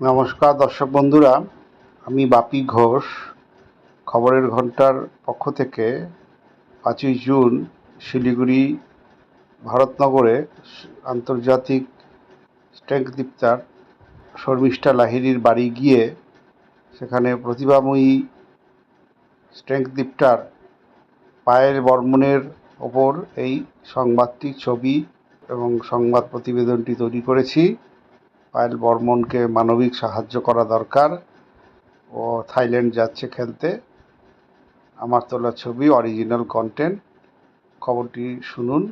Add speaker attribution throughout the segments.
Speaker 1: নমস্কার দর্শক বন্ধুরা, আমি বাপি ঘোষ। খবরের ঘণ্টার পক্ষ থেকে পাঁচই জুন শিলিগুড়ি ভারতনগরে আন্তর্জাতিক স্ট্রেংথ দীপ্তার শর্মিষ্ঠা লাহিড়ির বাড়ি গিয়ে সেখানে প্রতিভাময়ী স্ট্রেংথ দীপ্তার পায়ের বর্মনের ওপর এই সংবাদটি ছবি এবং সংবাদ প্রতিবেদনটি তৈরি করেছি। পায়েল বর্মনকে মানবিক সাহায্য করা দরকার। ও থাইল্যান্ড যাচ্ছে খেলতে। আমার তোলা ছবি অরিজিনাল কন্টেন্ট খবরটি শুনুন।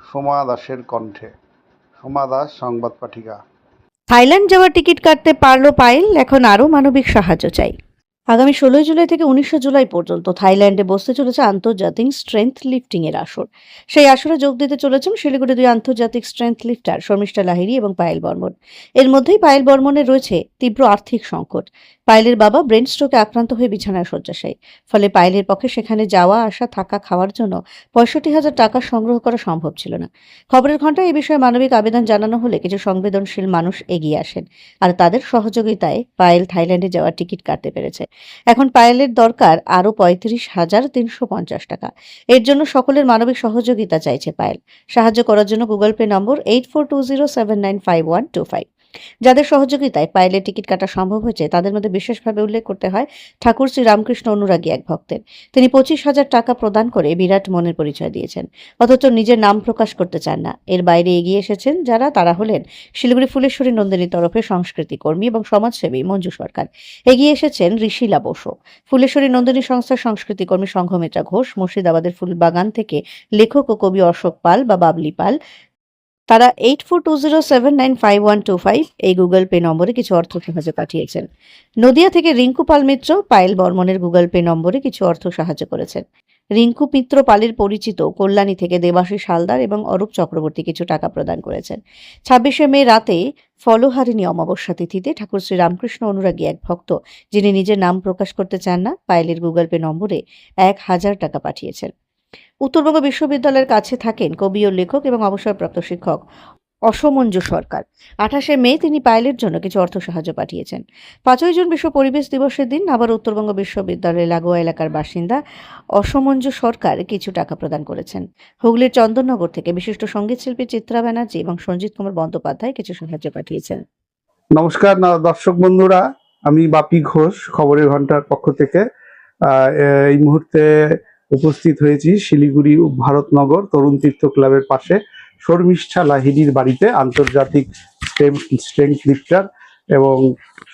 Speaker 1: সোমা দাসের কণ্ঠে। সোমা দাস, সংবাদ পাঠিকা।
Speaker 2: থাইল্যান্ড যাওয়ার টিকিট কাটতে পারল পায়েল, এখন আরও মানবিক সাহায্য চাই। আগামী ষোলোই জুলাই থেকে উনিশে জুলাই পর্যন্ত থাইল্যান্ডে বসতে চলেছে আন্তর্জাতিক স্ট্রেংথ লিফটিং এর আসর। সেই আসরে যোগ দিতে চলেছেন শিলিগুড়ি দুই আন্তর্জাতিক স্ট্রেংথ লিফটার শর্মিষ্ঠা লাহিরি এবং পায়েল বর্মন। এর মধ্যেই পায়েল বর্মনের রয়েছে তীব্র আর্থিক সংকট। পায়েলের বাবা ব্রেন স্ট্রোকে আক্রান্ত হয়ে বিছানায় শয্যাশায়ী। ফলে পায়েলের পক্ষে সেখানে যাওয়া, আসা, থাকা, খাওয়ার জন্য পঁয়ষট্টি হাজার টাকা সংগ্রহ করা সম্ভব ছিল না। খবরের ঘন্টায় এ বিষয়ে মানবিক আবেদন জানানো হলে কিছু সংবেদনশীল মানুষ এগিয়ে আসেন আর তাদের সহযোগিতায় পায়েল থাইল্যান্ডে যাওয়ার টিকিট কাটতে পেরেছে। এখন পায়েলের দরকার আরও পঁয়ত্রিশ হাজার তিনশো পঞ্চাশ টাকা। এর জন্য সকলের মানবিক সহযোগিতা চাইছে পায়েল। সাহায্য করার জন্য গুগল পে নম্বর eight four two zero seven nine five one two five. যাদের সহযোগিতায় পায়েলের টিকিট কাটা সম্ভব হয়েছে, তাদের মধ্যে বিশেষভাবে উল্লেখ করতে হয় ঠাকুর শ্রী রামকৃষ্ণ অনুরাগী এক ভক্তের। তিনি পঁচিশ হাজার টাকা প্রদান করে বিরাট মনের পরিচয় দিয়েছেন, অথচ নিজের নাম প্রকাশ করতে চান না। এর বাইরে এগিয়ে এসেছেন যারা, তারা হলেন শিলিগুড়ি ফুলেশ্বরী নন্দিনীর তরফে সংস্কৃতি কর্মী এবং সমাজসেবী মঞ্জু সরকার। এগিয়ে এসেছেন ঋষিলা বসু, ফুলেশ্বরী নন্দিনী সংস্থার সংস্কৃতি কর্মী সংঘমিত্রা ঘোষ, মুর্শিদাবাদের ফুলবাগান থেকে লেখক ও কবি অশোক পাল বা বাবলি পাল তারা eight four two zero seven nine five one two five এই গুগল পে নম্বরে কিছু অর্থ সাহায্য পাঠিয়েছেন। নদিয়া থেকে রিঙ্কু পাল মিত্র, পায়েল বর্মনের গুগল পে নম্বরে কিছু অর্থ সাহায্য করেছেন। রিঙ্কু মিত্র পালের পরিচিত কল্যাণী থেকে দেবাশী হালদার এবং অরূপ চক্রবর্তী কিছু টাকা প্রদান করেছেন। ছাব্বিশে মে রাতে ফলহারিণী অমাবস্যা তিথিতে ঠাকুর শ্রী রামকৃষ্ণ অনুরাগী এক ভক্ত, যিনি নিজের নাম প্রকাশ করতে চান না, পায়েলের গুগল পে নম্বরে এক হাজার টাকা পাঠিয়েছেন। উত্তরবঙ্গ বিশ্ববিদ্যালয়ের কাছে থাকেন কবি ও লেখক এবং অবসরপ্রাপ্ত শিক্ষক অসমঞ্জু সরকার। আঠাশে মে তিনি পায়েলের জন্য কিছু অর্থ সাহায্য পাঠিয়েছেন। পাঁচই জুন বিশ্ব পরিবেশ দিবসের দিন আবার উত্তরবঙ্গ বিশ্ববিদ্যালয়ের লাগোয়া এলাকার বাসিন্দা অসমঞ্জু সরকার কিছু টাকা প্রদান করেছেন। হুগলির চন্দননগর থেকে বিশিষ্ট সংগীত শিল্পী চিত্রা ব্যানার্জি এবং সঞ্জিত কুমার বন্দ্যোপাধ্যায় কিছু সাহায্য পাঠিয়েছেন।
Speaker 1: নমস্কার দর্শক বন্ধুরা, আমি বাপি ঘোষ, খবরের ঘণ্টার পক্ষ থেকে এই মুহূর্তে উপস্থিত হয়েছি শিলিগুড়ি ভারতনগর তরুণ তীর্থ ক্লাবের পাশে শর্মিষ্ঠা লাহিড়ির বাড়িতে আন্তর্জাতিক স্ট্রেংথ লিফটার এবং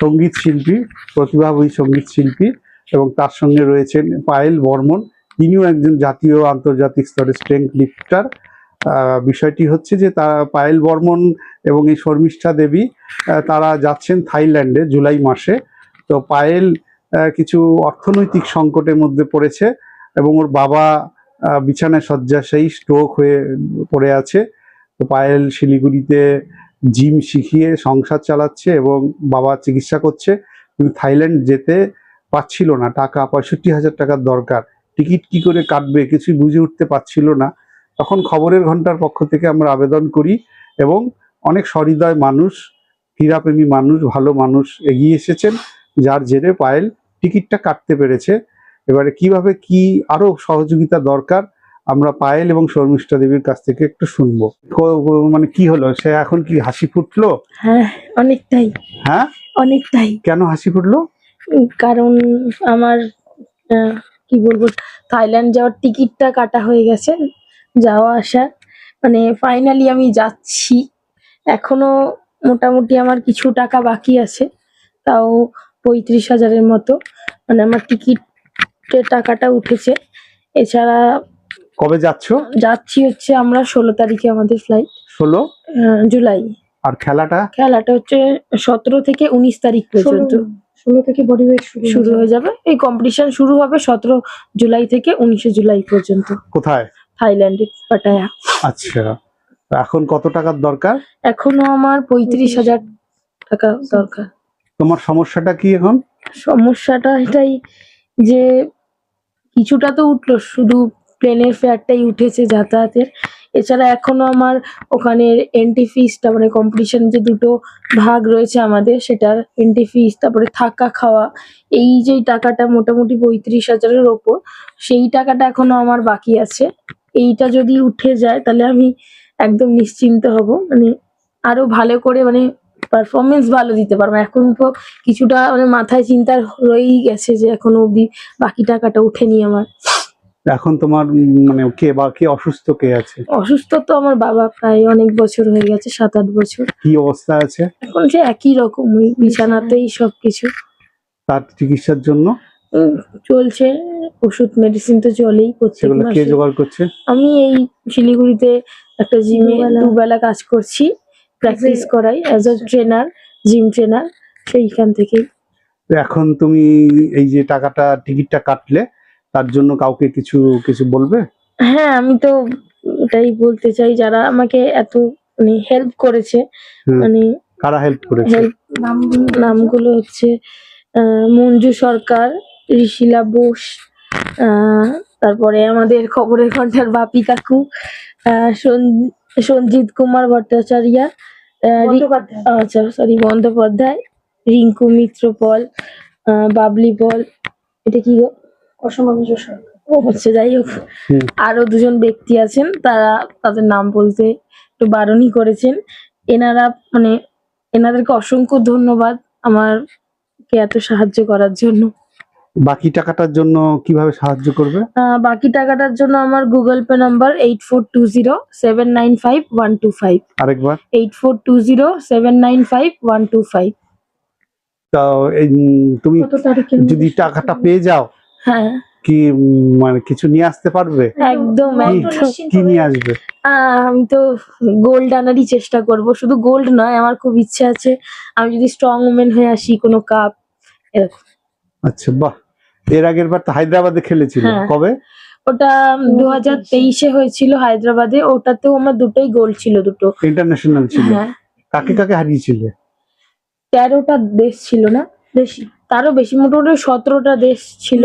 Speaker 1: সংগীত শিল্পী প্রতিভাবী সংগীত শিল্পী এবং তার সঙ্গে রয়েছেন পায়েল বর্মন। তিনিও একজন জাতীয় আন্তর্জাতিক স্তরের স্ট্রেংথ লিফটার। বিষয়টি হচ্ছে যে তারা পায়েল বর্মন এবং এই শর্মিষ্ঠা দেবী তারা যাচ্ছেন থাইল্যান্ডে জুলাই মাসে। তো পায়েল কিছু অর্থনৈতিক সংকটের মধ্যে পড়েছে। এবং ওর বাবা বিছানায় শয্যাশায়ী স্ট্রোক হয়ে পড়ে আছে। তো পায়েল শিলিগুড়িতে জিম শিখিয়ে সংসার চালাচ্ছে এবং বাবা চিকিৎসা করছে। কিন্তু থাইল্যান্ড যেতে পারছিল না। টাকা, পঁয়ষট্টি হাজার টাকার দরকার। টিকিট কি করে কাটবে কিছুই বুঝে উঠতে পারছিল না। তখন খবরের ঘণ্টার পক্ষ থেকে আমরা আবেদন করি এবং অনেক সহৃদয় মানুষ, ক্রীড়াপ্রেমী মানুষ, ভালো মানুষ এগিয়ে এসেছেন। যার জেরে পায়েল টিকিটটা কাটতে পেরেছে। এবারে কীভাবে কি আরও সহযোগিতা দরকার আমরা পায়েল এবং শর্মিষ্ঠা দেবীর কাছ থেকে একটু শুনব। মানে কি হলো? সে এখন কি হাসি ফুটলো?
Speaker 3: হ্যাঁ অনেকটাই।
Speaker 1: হ্যাঁ?
Speaker 3: অনেকটাই।
Speaker 1: কেন হাসি ফুটলো?
Speaker 3: কারণ আমার কি বলব থাইল্যান্ড যাওয়ার টিকিটটা কাটা হয়ে গেছে যাওয়া আসা। মানে ফাইনালি আমি যাচ্ছি। এখনও মোটামুটি আমার কিছু টাকা বাকি আছে তাও পঁয়ত্রিশ হাজারের মতো। মানে আমার টিকিটের টাকাটা উঠেছে। এছাড়া
Speaker 1: কবে যাচ্ছ?
Speaker 3: যাচ্ছি হচ্ছে আমরা ষোলো তারিখে আমাদের ফ্লাইট
Speaker 1: ষোলো?
Speaker 3: জুলাই।
Speaker 1: আর খেলাটা?
Speaker 3: খেলাটা হচ্ছে সতেরো থেকে উনিশ তারিখ পর্যন্ত।
Speaker 4: ষোলো থেকে বডি ওয়েট শুরু
Speaker 3: শুরু হয়ে যাবে। এই কম্পিটিশন শুরু হবে সতেরো জুলাই থেকে উনিশে জুলাই পর্যন্ত।
Speaker 1: কোথায়?
Speaker 3: থাইল্যান্ডে পাটায়া।
Speaker 1: আচ্ছা। এখন কত টাকার দরকার?
Speaker 3: এখনও আমার পঁয়ত্রিশ হাজার টাকা দরকার।
Speaker 1: তোমার সমস্যাটা কি এখন?
Speaker 3: সমস্যাটা এটাই যে কিছুটা তো উঠল, শুধু প্লেনের ফেয়ারটাই উঠেছে যাতায়াতের। এছাড়া এখনও আমার ওখানে এন্ট্রি ফিসটা মানে কম্পিটিশন যে দুটো ভাগ রয়েছে আমাদের, সেটার এন্ট্রি ফিস তারপরে থাকা, খাওয়া, এই যে টাকাটা মোটামুটি পঁয়ত্রিশ হাজারের ওপর, সেই টাকাটা এখনও আমার বাকি আছে। এইটা যদি উঠে যায়, তাহলে আমি একদম নিশ্চিন্ত হব। মানে আরও ভালো করে মানে পারফরমেন্স ভালো দিতে পারব। এখন তো কিছুটা মানে মাথায় চিন্তা রয়েই গেছে যে এখনও অবধি বাকি টাকাটা উঠেনি আমার।
Speaker 1: এখন তোমার মানে কে বা কে অসুস্থ কে আছে?
Speaker 3: অসুস্থ তো আমার বাবা প্রায় অনেক বছর হয়ে গেছে সাত আট বছর।
Speaker 1: কি অবস্থা আছে?
Speaker 3: এখন সে একই রকম ওই বিছানাতেই সবকিছু।
Speaker 1: তার চিকিৎসার জন্য?
Speaker 3: চলছে ওষুধ মেডিসিন তো চলেই প্রত্যেক
Speaker 1: সেগুলো কে জোগাড় করছে?
Speaker 3: আমি এই শিলিগুড়িতে একটা জিমে।
Speaker 4: দুবেলা
Speaker 3: কাজ করছি। প্র্যাকটিস করাই as a trainer gym trainer সেইখান থেকেই।
Speaker 1: এখন তুমি এই যে টাকাটা টিকিটটা কাটলে তার জন্য কাউকে কিছু কিছু বলবে?
Speaker 3: হ্যাঁ আমি তো এটাই বলতে চাই যারা আমাকে এত মানে হেল্প করেছে মানে
Speaker 1: কারা হেল্প করেছে?
Speaker 3: হেল্প
Speaker 4: নাম
Speaker 3: নামগুলো হচ্ছে আহ, মঞ্জু সরকার ঋষিলা বোস আহ, তারপরে আমাদের খবরের ঘণ্টার বাপি কাকু সঞ্জিত কুমার ভট্টাচার্য আহ, আচ্ছা সরি বন্দ্যোপাধ্যায় রিঙ্কু মিত্র পল আহ, বাবলি পল এটা কি গো?
Speaker 4: অসম সরকার।
Speaker 3: ও হচ্ছে যাই হোক। আরও দুজন ব্যক্তি আছেন তারা তাদের নাম বলতে একটু বারণই করেছেন। এনারা মানে এনাদেরকে অসংখ্য ধন্যবাদ আমারকে এত সাহায্য করার জন্য।
Speaker 1: বাকি টাকাটার জন্য কীভাবে সাহায্য করবে?
Speaker 3: বাকি টাকাটার জন্য আমার Google Pay number eight four two zero seven nine five one two five
Speaker 1: আরেকবার।
Speaker 3: Eight four two zero seven nine five one two five
Speaker 1: তা তুমি যদি টাকাটা পেয়ে যাও
Speaker 3: হ্যাঁ।
Speaker 1: কি মানে কিছু নিয়ে আসতে পারবে?
Speaker 3: একদম
Speaker 1: কি নিয়ে আসবে?
Speaker 3: আমি তো গোল্ড আনারই চেষ্টা করব শুধু গোল্ড নয় আমার খুব ইচ্ছে আছে। আমি যদি স্ট্রং ওমেন হয়ে আসি কোনো কাপ এরকম।
Speaker 1: আচ্ছা বাহ। এর আগের বার তো হায়দ্রাবাদে খেলেছিল।
Speaker 3: হ্যাঁ।
Speaker 1: কবে?
Speaker 3: ওটা দু হাজার তেইশে হয়েছিল হায়দ্রাবাদে। ওটাতেও আমার দুটোই গোল ছিল দুটো।
Speaker 1: ইন্টারন্যাশনাল ছিল।
Speaker 3: হ্যাঁ।
Speaker 1: কাকে কাকে হারিয়েছিল?
Speaker 3: তেরোটা দেশ ছিল না?
Speaker 4: বেশি
Speaker 3: তারও বেশি মোটামুটি সতেরোটা দেশ ছিল।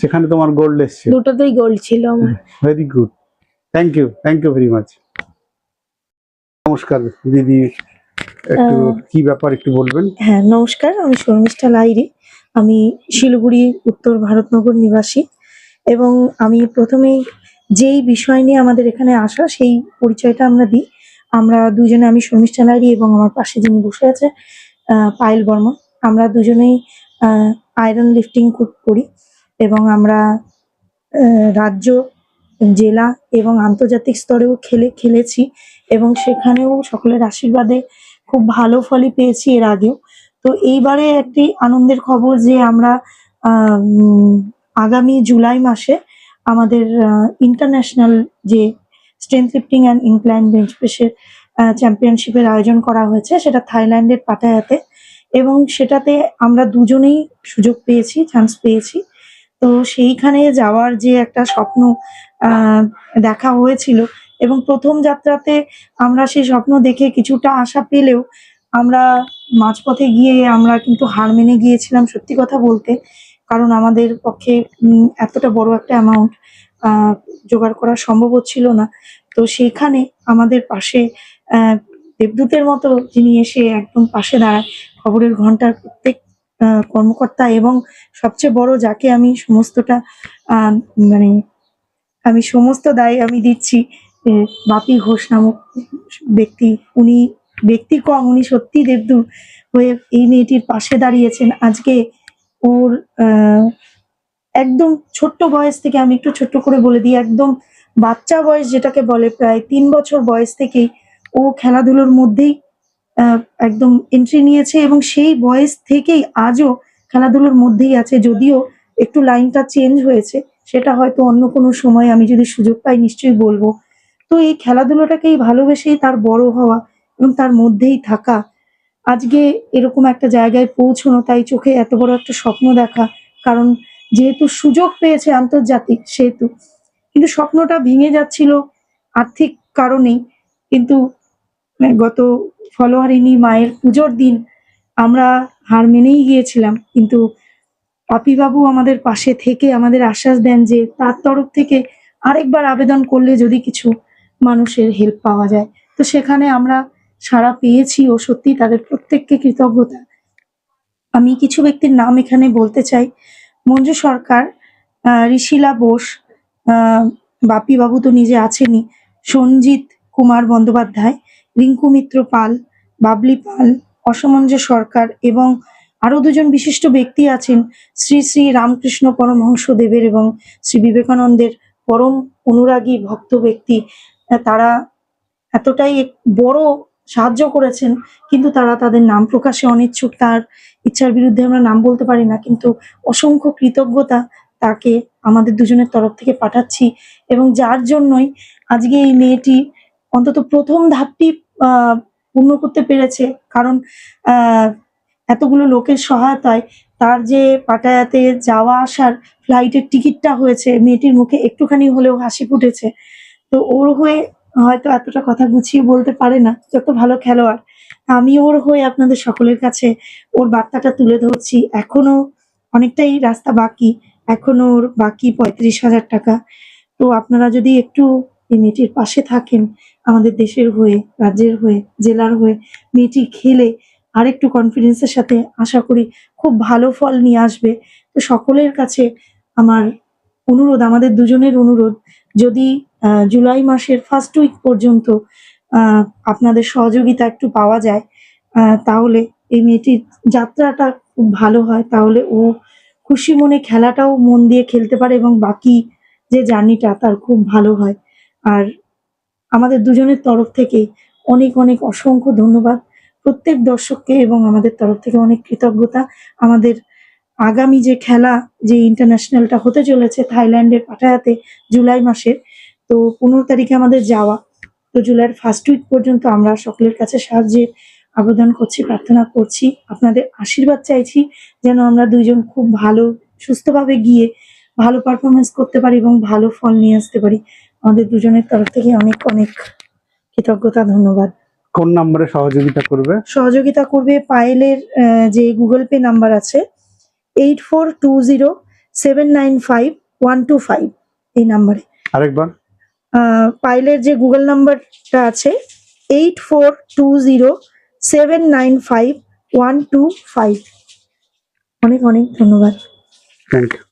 Speaker 1: সেখানে তোমার গোল্ড এসছে।
Speaker 3: দুটোতেই গোল্ড ছিল আমার।
Speaker 1: Very good thank you thank you very much নমস্কার দিদি। একটু কি ব্যাপার একটু বলবেন?
Speaker 5: হ্যাঁ নমস্কার আমি শর্মিষ্ঠা লাইরি আমি শিলিগুড়ি উত্তর ভারতনগর নিবাসী এবং আমি প্রথমেই যেই বিষয় নিয়ে আমাদের এখানে আসা, সেই পরিচয়টা আমরা দিই। আমরা দুজনে আমি শর্মিষ্ঠা লাইরি এবং আমার পাশে যিনি বসে আছে পায়েল বর্মন আমরা দুজনেই আয়রন লিফটিং করি এবং আমরা রাজ্য, জেলা এবং আন্তর্জাতিক স্তরেও খেলে, খেলেছি এবং সেখানেও সকলের আশীর্বাদে খুব ভালো ফলই পেয়েছি এর আগেও। তো এইবারে একটি আনন্দের খবর যে আমরা আগামী জুলাই মাসে আমাদের ইন্টারন্যাশনাল যে strength lifting and incline bench প্রেসের চ্যাম্পিয়নশিপের আয়োজন করা হয়েছে সেটা থাইল্যান্ডের পাটায়াতে এবং সেটাতে আমরা দুজনেই সুযোগ পেয়েছি চান্স পেয়েছি। তো সেইখানে যাওয়ার যে একটা স্বপ্ন দেখা হয়েছিল এবং প্রথম যাত্রাতে আমরা সেই স্বপ্ন দেখে কিছুটা আশা পেলেও আমরা মাঝপথে গিয়ে আমরা কিন্তু হার মেনে গিয়েছিলাম সত্যি কথা বলতে, কারণ আমাদের পক্ষে এতটা বড় একটা অ্যামাউন্ট জোগাড় করা সম্ভব হচ্ছিল না। তো সেখানে আমাদের পাশে দেবদূতের মতো যিনি এসে একদম পাশে দাঁড়ায়, খবরের ঘণ্টার প্রত্যেক কর্মকর্তা এবং সবচেয়ে বড় যাকে আমি সমস্তটা মানে আমি সমস্ত দায় আমি দিচ্ছি বাপি ঘোষ নামক ব্যক্তি, উনি ব্যক্তি কম উনি সত্যি দেবদূত হয়ে এই মেয়েটির পাশে দাঁড়িয়েছেন। আজকে ওর একদম ছোট্ট বয়স থেকে আমি একটু ছোট্ট করে বলে দিই, একদম বাচ্চা বয়স যেটাকে বলে প্রায় তিন বছর বয়স থেকেই ও খেলাধুলোর মধ্যেই একদম এন্ট্রি নিয়েছে এবং সেই বয়স থেকেই আজও খেলাধুলোর মধ্যেই আছে। যদিও একটু লাইনটা চেঞ্জ হয়েছে, সেটা হয়তো অন্য কোনো সময় আমি যদি সুযোগ পাই নিশ্চয়ই বলব। তো এই খেলাধুলোটাকেই ভালোবেসেই তার বড় হওয়া এবং তার মধ্যেই থাকা। আজকে এরকম একটা জায়গায় পৌঁছানো তাই চোখে এত বড় একটা স্বপ্ন দেখা। কারণ যেহেতু সুযোগ পেয়েছে আন্তর্জাতিক সেহেতু। কিন্তু স্বপ্নটা ভেঙে যাচ্ছিল আর্থিক কারণেই। কিন্তু গত ফলোয়ারিনী মায়ের পুজোর দিন আমরা হার মেনেই গিয়েছিলাম। কিন্তু পাপিবাবু আমাদের পাশে থেকে আমাদের আশ্বাস দেন যে তার তরফ থেকে আরেকবার আবেদন করলে যদি কিছু মানুষের হেল্প পাওয়া যায়। তো সেখানে আমরা সারা পেয়েছি ও সত্যি তাদের প্রত্যেককে কৃতজ্ঞতা। আমি কিছু ব্যক্তির নাম এখানে বলতে চাই। মঞ্জু সরকার ঋষিলা বোস বাপি বাবু তো নিজে আছেনই, সঞ্জিত কুমার বন্দ্যোপাধ্যায়, রিঙ্কু মিত্র পাল, বাবলি পাল, অসমঞ্জ সরকার এবং আরও দুজন বিশিষ্ট ব্যক্তি আছেন, শ্রী শ্রী রামকৃষ্ণ পরমহংস দেবের এবং শ্রী বিবেকানন্দের পরম অনুরাগী ভক্ত ব্যক্তি। তারা এতটাই বড় সাহায্য করেছেন, কিন্তু তারা তাদের নাম প্রকাশে অনিচ্ছুক। তার ইচ্ছার বিরুদ্ধে আমরা নাম বলতে পারি না, কিন্তু অসংখ্য কৃতজ্ঞতা তাকে আমাদের দুজনের তরফ থেকে পাঠাচ্ছি এবং যার জন্যই আজকে এই মেয়েটি অন্তত প্রথম ধাপটি পূর্ণ করতে পেরেছে। কারণ এতগুলো লোকের সহায়তায় তার যে পাটায়াতে যাওয়া আসার ফ্লাইটের টিকিটটা হয়েছে, মেয়েটির মুখে একটুখানি হলেও হাসি ফুটেছে। তো ওর হয়ে হয়তো এতটা কথা গুছিয়ে বলতে পারে না, যত ভালো খেলোয়াড়। আমি ওর হয়ে আপনাদের সকলের কাছে ওর বার্তাটা তুলে ধরছি। এখনও অনেকটাই রাস্তা বাকি, এখনও ওর বাকি পঁয়ত্রিশ হাজার টাকা। তো আপনারা যদি একটু এই মেয়েটির পাশে থাকেন, আমাদের দেশের হয়ে, রাজ্যের হয়ে, জেলার হয়ে মেয়েটি খেলে আরেকটু কনফিডেন্সের সাথে আশা করি খুব ভালো ফল নিয়ে আসবে। তো সকলের কাছে আমার অনুরোধ, আমাদের দুজনের অনুরোধ যদি জুলাই মাসের ফার্স্ট উইক পর্যন্ত আপনাদের সহযোগিতা একটু পাওয়া যায় তাহলে এই মেয়েটির যাত্রাটা খুব ভালো হয়। তাহলে ও খুশি মনে খেলাটাও মন দিয়ে খেলতে পারে এবং বাকি যে জার্নিটা তার খুব ভালো হয়। আর আমাদের দুজনের তরফ থেকে অনেক অনেক অসংখ্য ধন্যবাদ। প্রত্যেক দর্শককে এবং আমাদের তরফ থেকে অনেক কৃতজ্ঞতা। আমাদের আগামী যে খেলা যে ইন্টারন্যাশনালটা হতে চলেছে থাইল্যান্ডের পাটায়াতে জুলাই মাসের তো পনেরো তারিখে আমাদের যাওয়া। তো জুলাইয়ের ফার্স্ট উইক পর্যন্ত আমরা সকলের কাছে সাহায্যের আবেদন করছি প্রার্থনা করছি। আপনাদের আশীর্বাদ চাইছি যেন আমরা দুইজন খুব ভালো সুস্থভাবে গিয়ে ভালো পারফরমেন্স করতে পারি এবং ভালো ফল নিয়ে আসতে পারি। আমাদের দুজনের তরফ থেকে অনেক অনেক কৃতজ্ঞতা ধন্যবাদ।
Speaker 1: কোন নম্বরে সহযোগিতা করবে?
Speaker 5: সহযোগিতা করবে পায়েলের যে গুগল পে নাম্বার আছে eight four two zero seven nine five one two five এই নাম্বারে।
Speaker 1: আরেকবার।
Speaker 5: আহ, পায়েলের যে গুগল নাম্বারটা আছে eight four two zero seven nine five one two five অনেক অনেক ধন্যবাদ।
Speaker 1: Thank you